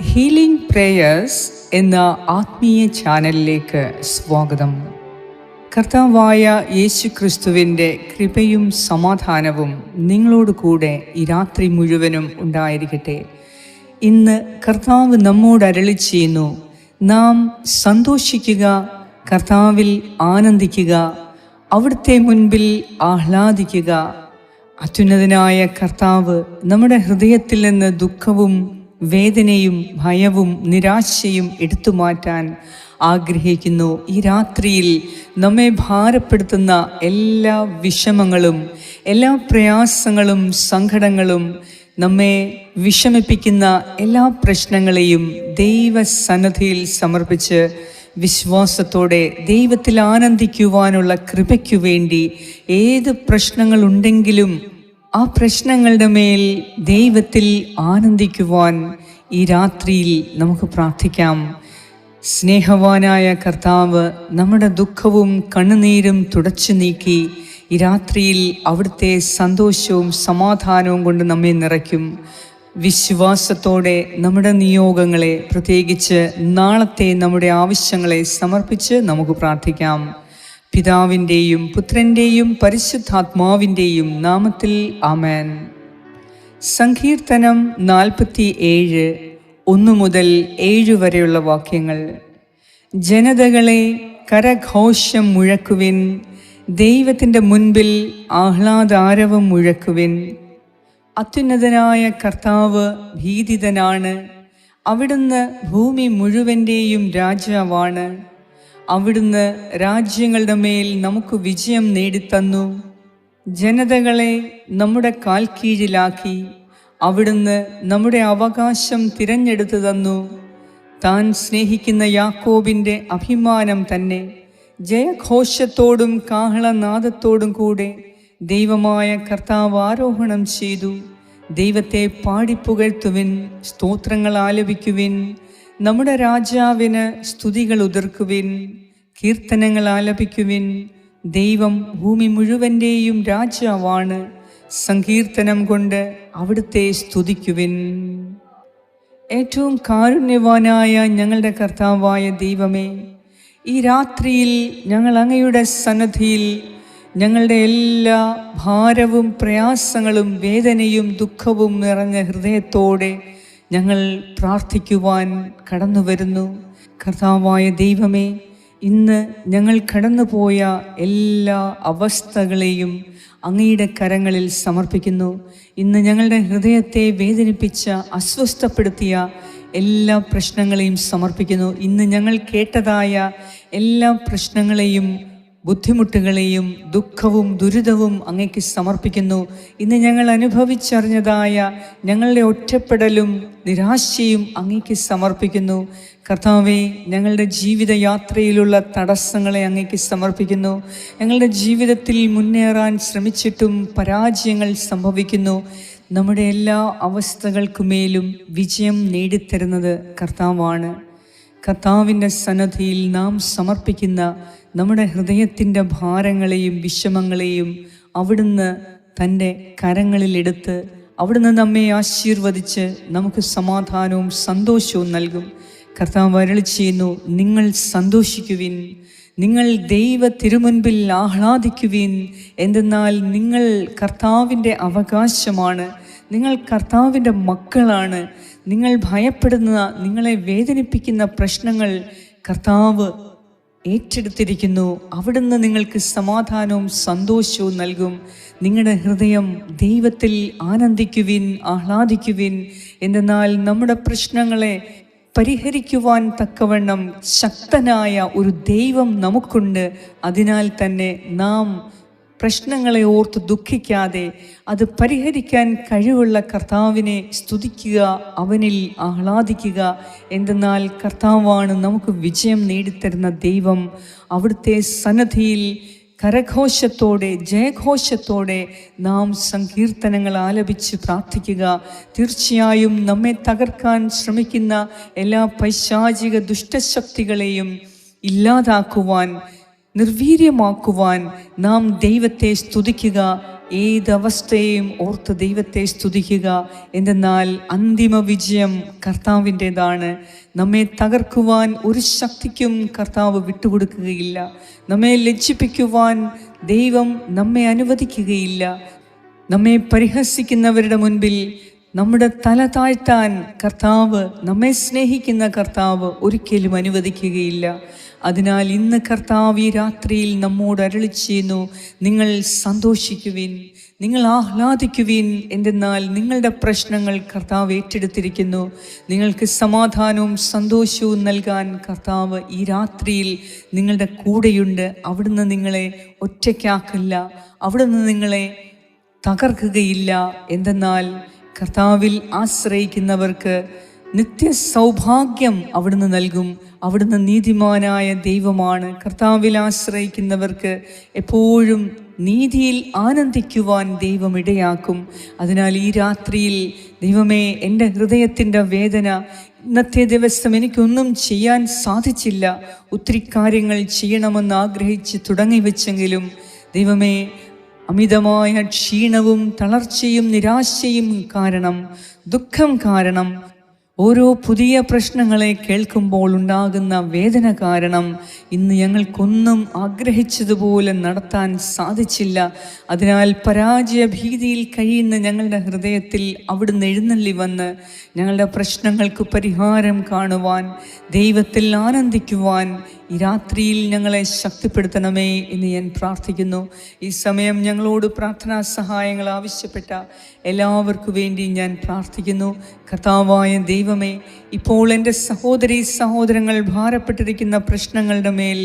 Healing prayers എന്ന ആത്മീയ ചാനലിലേക്ക് സ്വാഗതം. കർത്താവായ യേശു ക്രിസ്തുവിന്റെ കൃപയും സമാധാനവും നിങ്ങളോട് കൂടെ ഈ രാത്രി മുഴുവനും ഉണ്ടായിരിക്കട്ടെ. ഇന്ന് കർത്താവ് നമ്മോട് അരളി ചെയ്യുന്നു. നാം സന്തോഷിക്കുക കർത്താവിൽ ആനന്ദിക്കുക അവിടുത്തെ മുൻപിൽ ആഹ്ലാദിക്കുക. അത്യുന്നതനായ കർത്താവ് നമ്മുടെ ഹൃദയത്തിൽ നിന്ന് ദുഃഖവും വേദനയും ഭയവും നിരാശയും എടുത്തു മാറ്റാൻ ആഗ്രഹിക്കുന്നു. ഈ രാത്രിയിൽ നമ്മെ ഭാരപ്പെടുത്തുന്ന എല്ലാ വിഷമങ്ങളും എല്ലാ പ്രയാസങ്ങളും സങ്കടങ്ങളും നമ്മെ വിഷമിപ്പിക്കുന്ന എല്ലാ പ്രശ്നങ്ങളെയും ദൈവസന്നദ്ധിയിൽ സമർപ്പിച്ച് വിശ്വാസത്തോടെ ദൈവത്തിൽ ആനന്ദിക്കുവാനുള്ള കൃപയ്ക്കു വേണ്ടി ഏത് പ്രശ്നങ്ങളുണ്ടെങ്കിലും ആ പ്രശ്നങ്ങളുടെ മേൽ ദൈവത്തിൽ ആനന്ദിക്കുവാൻ ഈ രാത്രിയിൽ നമുക്ക് പ്രാർത്ഥിക്കാം. സ്നേഹവാനായ കർത്താവ് നമ്മുടെ ദുഃഖവും കണ്ണുനീരും തുടച്ചു നീക്കി ഈ രാത്രിയിൽ അവിടുത്തെ സന്തോഷവും സമാധാനവും കൊണ്ട് നമ്മെ നിറയ്ക്കും. വിശ്വാസത്തോടെ നമ്മുടെ നിയോഗങ്ങളെ പ്രത്യേകിച്ച് നാളത്തെ നമ്മുടെ ആവശ്യങ്ങളെ സമർപ്പിച്ച് നമുക്ക് പ്രാർത്ഥിക്കാം. പിതാവിന്റെയും പുത്രന്റെയും പരിശുദ്ധാത്മാവിന്റെയും നാമത്തിൽ ആമേൻ. സങ്കീർത്തനം നാൽപ്പത്തി ഏഴ് ഒന്ന് മുതൽ ഏഴ് വരെയുള്ള വാക്യങ്ങൾ. ജനതകളെ കരഘോഷം മുഴക്കുവിൻ ദൈവത്തിന്റെ മുൻപിൽ ആഹ്ലാദാരവം മുഴക്കുവിൻ. അത്യുന്നതനായ കർത്താവ് ഭീതിതനാണ് അവിടുന്ന് ഭൂമി മുഴുവന്റെയും രാജാവാണ്. അവിടുന്ന് രാജ്യങ്ങളുടെ മേൽ നമുക്ക് വിജയം നേടിത്തന്നു. ജനതകളെ നമ്മുടെ കാൽ കീഴിലാക്കി അവിടുന്ന് നമ്മുടെ അവകാശം തിരഞ്ഞെടുത്തു തന്നു. താൻ സ്നേഹിക്കുന്ന യാക്കോബിന്റെ അഭിമാനം തന്നെ ജയഘോഷത്തോടും കാഹളനാദത്തോടും കൂടെ ദൈവമായ കർത്താവ് ആരോഹണം ചെയ്തു. ദൈവത്തെ പാടിപ്പുകഴ്ത്തുവിൻ സ്തോത്രങ്ങൾ ആലപിക്കുവിൻ നമ്മുടെ രാജാവിന് സ്തുതികൾ ഉതിർക്കുവിൻ കീർത്തനങ്ങൾ ആലപിക്കുവിൻ. ദൈവം ഭൂമി മുഴുവന്റെയും രാജാവാണ്. സങ്കീർത്തനം കൊണ്ട് അവിടുത്തെ സ്തുതിക്കുവിൻ. ഏറ്റവും കാരുണ്യവാനായ ഞങ്ങളുടെ കർത്താവായ ദൈവമേ ഈ രാത്രിയിൽ ഞങ്ങൾ അങ്ങയുടെ സന്നദ്ധിയിൽ ഞങ്ങളുടെ എല്ലാ ഭാരവും പ്രയാസങ്ങളും വേദനയും ദുഃഖവും നിറഞ്ഞ ഹൃദയത്തോടെ ഞങ്ങൾ പ്രാർത്ഥിക്കുവാൻ കടന്നു വരുന്നു കർത്താവായ ദൈവമേ ഇന്ന് ഞങ്ങൾ കടന്നുപോയ എല്ലാ അവസ്ഥകളെയും അങ്ങയുടെ കരങ്ങളിൽ സമർപ്പിക്കുന്നു. ഇന്ന് ഞങ്ങളുടെ ഹൃദയത്തെ വേദനിപ്പിച്ച അസ്വസ്ഥപ്പെടുത്തിയ എല്ലാ പ്രശ്നങ്ങളെയും സമർപ്പിക്കുന്നു. ഇന്ന് ഞങ്ങൾ കേട്ടതായ എല്ലാ പ്രശ്നങ്ങളെയും ബുദ്ധിമുട്ടുകളെയും ദുഃഖവും ദുരിതവും അങ്ങയ്ക്ക് സമർപ്പിക്കുന്നു. ഇന്ന് ഞങ്ങൾ അനുഭവിച്ചറിഞ്ഞതായ ഞങ്ങളുടെ ഒറ്റപ്പെടലും നിരാശയും അങ്ങയ്ക്ക് സമർപ്പിക്കുന്നു. കർത്താവെ ഞങ്ങളുടെ ജീവിതയാത്രയിലുള്ള തടസ്സങ്ങളെ അങ്ങയ്ക്ക് സമർപ്പിക്കുന്നു. ഞങ്ങളുടെ ജീവിതത്തിൽ മുന്നേറാൻ ശ്രമിച്ചിട്ടും പരാജയങ്ങൾ സംഭവിക്കുന്നു. നമ്മുടെ എല്ലാ അവസ്ഥകൾക്കുമേലും വിജയം നേടിത്തരുന്നത് കർത്താവാണ്. കർത്താവിന്റെ സന്നദ്ധിയിൽ നാം സമർപ്പിക്കുന്ന നമ്മുടെ ഹൃദയത്തിന്റെ ഭാരങ്ങളെയും വിഷമങ്ങളെയും അവിടുന്ന് തന്റെ കരങ്ങളിലെടുത്ത് അവിടുന്ന് നമ്മെ ആശീർവദിച്ച് നമുക്ക് സമാധാനവും സന്തോഷവും നൽകും. കർത്താവ് വരളി ചെയ്യുന്നു നിങ്ങൾ സന്തോഷിക്കുവിൻ നിങ്ങൾ ദൈവ തിരുമുൻപിൽ ആഹ്ലാദിക്കുവിൻ. എന്തെന്നാൽ നിങ്ങൾ കർത്താവിന്റെ അവകാശമാണ് നിങ്ങൾ കർത്താവിന്റെ മക്കളാണ് നിങ്ങൾ ഭയപ്പെടുന്ന നിങ്ങളെ വേദനിപ്പിക്കുന്ന പ്രശ്നങ്ങൾ കർത്താവ് ഏറ്റെടുത്തിരിക്കുന്നു. അവിടുന്ന് നിങ്ങൾക്ക് സമാധാനവും സന്തോഷവും നൽകും. നിങ്ങളുടെ ഹൃദയം ദൈവത്തിൽ ആനന്ദിക്കുവിൻ ആഹ്ലാദിക്കുവിൻ. എന്തെന്നാൽ നമ്മുടെ പ്രശ്നങ്ങളെ പരിഹരിക്കുവാൻ തക്കവണ്ണം ശക്തനായ ഒരു ദൈവം നമുക്കുണ്ട്. അതിനാൽ തന്നെ നാം പ്രശ്നങ്ങളെ ഓർത്ത് ദുഃഖിക്കാതെ അത് പരിഹരിക്കാൻ കഴിവുള്ള കർത്താവിനെ സ്തുതിക്കുക അവനിൽ ആഹ്ലാദിക്കുക. എന്തെന്നാൽ കർത്താവാണ് നമുക്ക് വിജയം നേടിത്തരുന്ന ദൈവം. അവിടുത്തെ സന്നദ്ധിയിൽ കരഘോഷത്തോടെ ജയഘോഷത്തോടെ നാം സങ്കീർത്തനങ്ങൾ ആലപിച്ച് പ്രാർത്ഥിക്കുക. തീർച്ചയായും നമ്മെ തകർക്കാൻ ശ്രമിക്കുന്ന എല്ലാ പൈശാചിക ദുഷ്ടശക്തികളെയും ഇല്ലാതാക്കുവാൻ നിർവീര്യമാക്കുവാൻ നാം ദൈവത്തെ സ്തുതിക്കുക. ഏതവസ്ഥയെയും ഓർത്ത് ദൈവത്തെ സ്തുതിക്കുക. എന്തെന്നാൽ അന്തിമ വിജയം കർത്താവിന്റെതാണ്. നമ്മെ തകർക്കുവാൻ ഒരു ശക്തിക്കും കർത്താവ് വിട്ടുകൊടുക്കുകയില്ല. നമ്മെ ലജ്ജിപ്പിക്കുവാൻ ദൈവം നമ്മെ അനുവദിക്കുകയില്ല. നമ്മെ പരിഹസിക്കുന്നവരുടെ മുൻപിൽ നമ്മുടെ തല താഴ്ത്താൻ കർത്താവ് നമ്മെ സ്നേഹിക്കുന്ന കർത്താവ് ഒരിക്കലും അനുവദിക്കുകയില്ല. അതിനാൽ ഇന്ന് കർത്താവ് ഈ രാത്രിയിൽ നമ്മോട് അരളി ചെയ്യുന്നു നിങ്ങൾ സന്തോഷിക്കുവിൻ നിങ്ങൾ ആഹ്ലാദിക്കുവിൻ എന്തെന്നാൽ നിങ്ങളുടെ പ്രശ്നങ്ങൾ കർത്താവ് ഏറ്റെടുത്തിരിക്കുന്നു. നിങ്ങൾക്ക് സമാധാനവും സന്തോഷവും നൽകാൻ കർത്താവ് ഈ രാത്രിയിൽ നിങ്ങളുടെ കൂടെയുണ്ട്. അവിടുന്ന് നിങ്ങളെ ഒറ്റയ്ക്കാക്കില്ല അവിടുന്ന് നിങ്ങളെ തകർക്കുകയില്ല. എന്തെന്നാൽ കർത്താവിൽ ആശ്രയിക്കുന്നവർക്ക് നിത്യ സൗഭാഗ്യം അവിടുന്ന് നൽകും. അവിടുന്ന് നീതിമാനായ ദൈവമാണ്. കർത്താവിൽ ആശ്രയിക്കുന്നവർക്ക് എപ്പോഴും നീതിയിൽ ആനന്ദിക്കുവാൻ ദൈവം ഇടയാക്കും. അതിനാൽ ഈ രാത്രിയിൽ ദൈവമേ എന്റെ ഹൃദയത്തിന്റെ വേദന ഇന്നത്തെ ദിവസം എനിക്കൊന്നും ചെയ്യാൻ സാധിച്ചില്ല. ഒത്തിരി കാര്യങ്ങൾ ചെയ്യണമെന്ന് ആഗ്രഹിച്ച് തുടങ്ങി വെച്ചെങ്കിലും ദൈവമേ അമിതമായ ക്ഷീണവും തളർച്ചയും നിരാശയും കാരണം ദുഃഖം കാരണം ഓരോ പുതിയ പ്രശ്നങ്ങളെ കേൾക്കുമ്പോൾ ഉണ്ടാകുന്ന വേദന കാരണം ഇന്ന് ഞങ്ങൾക്കൊന്നും ആഗ്രഹിച്ചതുപോലെ നടത്താൻ സാധിച്ചില്ല. അതിനാൽ പരാജയ ഭീതിയിൽ കഴിയുന്ന ഞങ്ങളുടെ ഹൃദയത്തിൽ അവിടുന്ന് എഴുന്നള്ളി വന്ന് ഞങ്ങളുടെ പ്രശ്നങ്ങൾക്ക് പരിഹാരം കാണുവാൻ ദൈവത്തിൽ ആനന്ദിക്കുവാൻ ഈ രാത്രിയിൽ ഞങ്ങളെ ശക്തിപ്പെടുത്തണമേ എന്ന് ഞാൻ പ്രാർത്ഥിക്കുന്നു. ഈ സമയം ഞങ്ങളോട് പ്രാർത്ഥനാ സഹായങ്ങൾ ആവശ്യപ്പെട്ട എല്ലാവർക്കു വേണ്ടി ഞാൻ പ്രാർത്ഥിക്കുന്നു. കർത്താവായ ദൈവമേ ഇപ്പോൾ എന്റെ സഹോദരി സഹോദരങ്ങൾ ഭാരപ്പെട്ടിരിക്കുന്ന പ്രശ്നങ്ങളുടെ മേൽ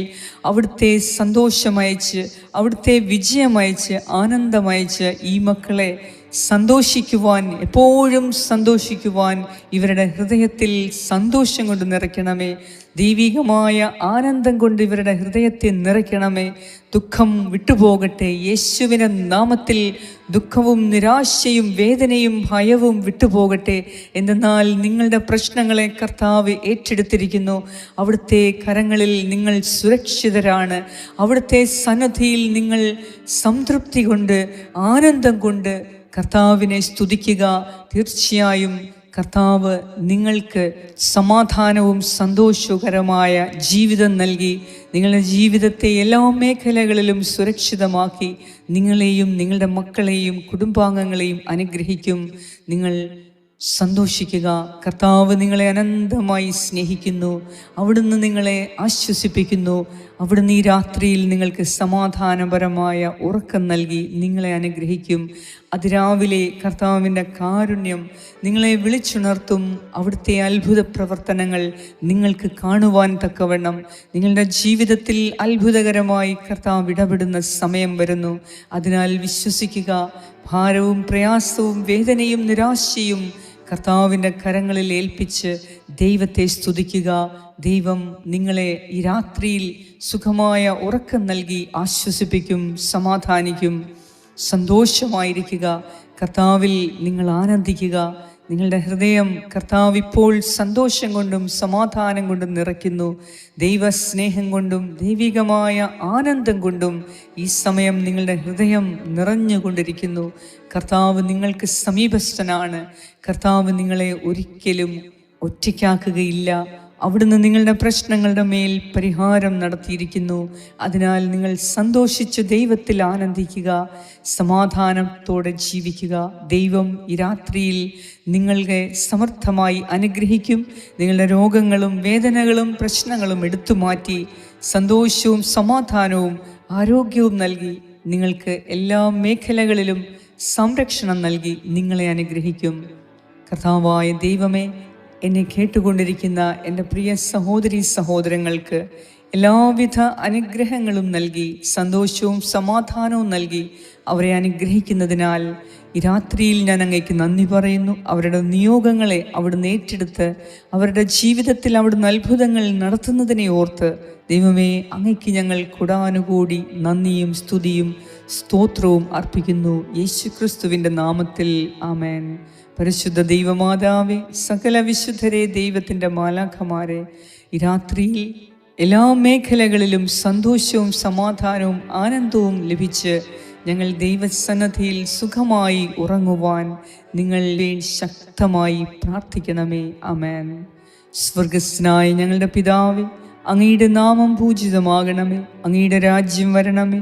അവിടുത്തെ സന്തോഷമയച്ച് അവിടുത്തെ വിജയമയച്ച് ആനന്ദമയച്ച് ഈ മക്കളെ സന്തോഷിക്കുവാൻ എപ്പോഴും സന്തോഷിക്കുവാൻ ഇവരുടെ ഹൃദയത്തിൽ സന്തോഷം കൊണ്ട് നിറയ്ക്കണമേ. ദൈവികമായ ആനന്ദം കൊണ്ട് ഇവരുടെ ഹൃദയത്തെ നിറയ്ക്കണമേ. ദുഃഖം വിട്ടുപോകട്ടെ. യേശുവിന്റെ നാമത്തിൽ ദുഃഖവും നിരാശയും വേദനയും ഭയവും വിട്ടുപോകട്ടെ. എന്നാൽ നിങ്ങളുടെ പ്രശ്നങ്ങളെ കർത്താവ് ഏറ്റെടുത്തിരിക്കുന്നു. അവിടുത്തെ കരങ്ങളിൽ നിങ്ങൾ സുരക്ഷിതരാണ്. അവിടുത്തെ സന്നദ്ധിയിൽ നിങ്ങൾ സംതൃപ്തി കൊണ്ട് ആനന്ദം കൊണ്ട് കർത്താവിനെ സ്തുതിക്കുക. തീർച്ചയായും കർത്താവ് നിങ്ങൾക്ക് സമാധാനവും സന്തോഷകരമായ ജീവിതം നൽകി. നിങ്ങളുടെ ജീവിതത്തെ എല്ലാ മേഖലകളിലും സുരക്ഷിതമാക്കി. നിങ്ങളെയും നിങ്ങളുടെ മക്കളെയും കുടുംബാംഗങ്ങളെയും അനുഗ്രഹിക്കും. നിങ്ങൾ സന്തോഷിക്കുക. കർത്താവ് നിങ്ങളെ അനന്തമായി സ്നേഹിക്കുന്നു. അവിടുന്ന് നിങ്ങളെ ആശ്വസിപ്പിക്കുന്നു. അവിടുന്ന് ഈ രാത്രിയിൽ നിങ്ങൾക്ക് സമാധാനപരമായ ഉറക്കം നൽകി നിങ്ങളെ അനുഗ്രഹിക്കും. അതിരാവിലെ കർത്താവിന്റെ കാരുണ്യം നിങ്ങളെ വിളിച്ചുണർത്തും. അവിടുത്തെ അത്ഭുത പ്രവർത്തനങ്ങൾ നിങ്ങൾക്ക് കാണുവാൻ തക്കവണ്ണം നിങ്ങളുടെ ജീവിതത്തിൽ അത്ഭുതകരമായി കർത്താവ് ഇടപെടുന്ന സമയം വരുന്നു. അതിനാൽ വിശ്വസിക്കുക. ഭാരവും പ്രയാസവും വേദനയും നിരാശയും കർത്താവിന്റെ കരങ്ങളിൽ ഏൽപ്പിച്ച് ദൈവത്തെ സ്തുതിക്കുക. ദൈവം നിങ്ങളെ ഈ രാത്രിയിൽ സുഖമായ ഉറക്കം നൽകി ആശ്വസിപ്പിക്കും സമാധാനിക്കും. സന്തോഷമായിരിക്കുക. കർത്താവിൽ നിങ്ങൾ ആനന്ദിക്കുക. നിങ്ങളുടെ ഹൃദയം കർത്താവ് ഇപ്പോൾ സന്തോഷം കൊണ്ടും സമാധാനം കൊണ്ടും നിറയ്ക്കുന്നു. ദൈവസ്നേഹം കൊണ്ടും ദൈവികമായ ആനന്ദം കൊണ്ടും ഈ സമയം നിങ്ങളുടെ ഹൃദയം നിറഞ്ഞുകൊണ്ടിരിക്കുന്നു. കർത്താവ് നിങ്ങൾക്ക് സമീപസ്ഥനാണ്. കർത്താവ് നിങ്ങളെ ഒരിക്കലും ഒറ്റയ്ക്കാക്കുകയില്ല. അവിടുന്ന് നിങ്ങളുടെ പ്രശ്നങ്ങളുടെ മേൽ പരിഹാരം നടത്തിയിരിക്കുന്നു. അതിനാൽ നിങ്ങൾ സന്തോഷിച്ച് ദൈവത്തിൽ ആനന്ദിക്കുക സമാധാനത്തോടെ ജീവിക്കുക. ദൈവം ഈ രാത്രിയിൽ നിങ്ങളെ സമർത്ഥമായി അനുഗ്രഹിക്കും. നിങ്ങളുടെ രോഗങ്ങളും വേദനകളും പ്രശ്നങ്ങളും എടുത്തു മാറ്റി സന്തോഷവും സമാധാനവും ആരോഗ്യവും നൽകി നിങ്ങൾക്ക് എല്ലാ മേഖലകളിലും സംരക്ഷണം നൽകി നിങ്ങളെ അനുഗ്രഹിക്കും. കർത്താവായ ദൈവമേ എന്നെ കേട്ടുകൊണ്ടിരിക്കുന്ന എന്റെ പ്രിയ സഹോദരി സഹോദരങ്ങൾക്ക് എല്ലാവിധ അനുഗ്രഹങ്ങളും നൽകി സന്തോഷവും സമാധാനവും നൽകി അവരെ അനുഗ്രഹിക്കുന്നതിനാൽ ഈ രാത്രിയിൽ ഞാൻ അങ്ങേക്ക് നന്ദി പറയുന്നു. അവരുടെ നിയോഗങ്ങളെ അവിടുന്ന് ഏറ്റെടുത്ത് അവരുടെ ജീവിതത്തിൽ അവിടുന്ന് അത്ഭുതങ്ങൾ നടത്തുന്നതിനെ ഓർത്ത് ദൈവമേ അങ്ങയ്ക്ക് ഞങ്ങൾ കുടാനുകൂടി നന്ദിയും സ്തുതിയും സ്തോത്രവും അർപ്പിക്കുന്നു. യേശുക്രിസ്തുവിന്റെ നാമത്തിൽ ആമേൻ. പരിശുദ്ധ ദൈവമാതാവേ സകല വിശുദ്ധരെ ദൈവത്തിന്റെ മാലാഖമാരെ ഈ രാത്രിയിൽ എല്ലാ മേഖലകളിലും സന്തോഷവും സമാധാനവും ആനന്ദവും ലഭിച്ച് ഞങ്ങൾ ദൈവസന്നദ്ധിയിൽ സുഖമായി ഉറങ്ങുവാൻ നിങ്ങൾ ശക്തമായി പ്രാർത്ഥിക്കണമേ. അമേൻ സ്വർഗസ്നായ ഞങ്ങളുടെ പിതാവേ അങ്ങയുടെ നാമം പൂജിതമാകണമേ. അങ്ങയുടെ രാജ്യം വരണമേ.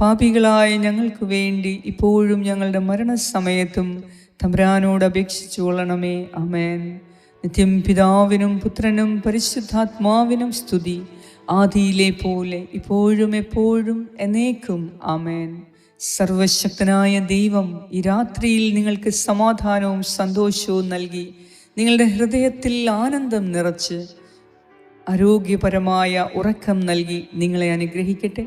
പാപികളായ ഞങ്ങൾക്ക് വേണ്ടി ഇപ്പോഴും ഞങ്ങളുടെ മരണസമയത്തും തമ്പുരാനോട് അപേക്ഷിച്ചു കൊള്ളണമേ. അമേൻ നിത്യം പിതാവിനും പുത്രനും പരിശുദ്ധാത്മാവിനും സ്തുതി. ആദിയിലെ പോലെ ഇപ്പോഴും എപ്പോഴും എന്നേക്കും. ആമേൻ. സർവശക്തനായ ദൈവം ഈ രാത്രിയിൽ നിങ്ങൾക്ക് സമാധാനവും സന്തോഷവും നൽകി നിങ്ങളുടെ ഹൃദയത്തിൽ ആനന്ദം നിറച്ച് ആരോഗ്യപരമായ ഉറക്കം നൽകി നിങ്ങളെ അനുഗ്രഹിക്കട്ടെ.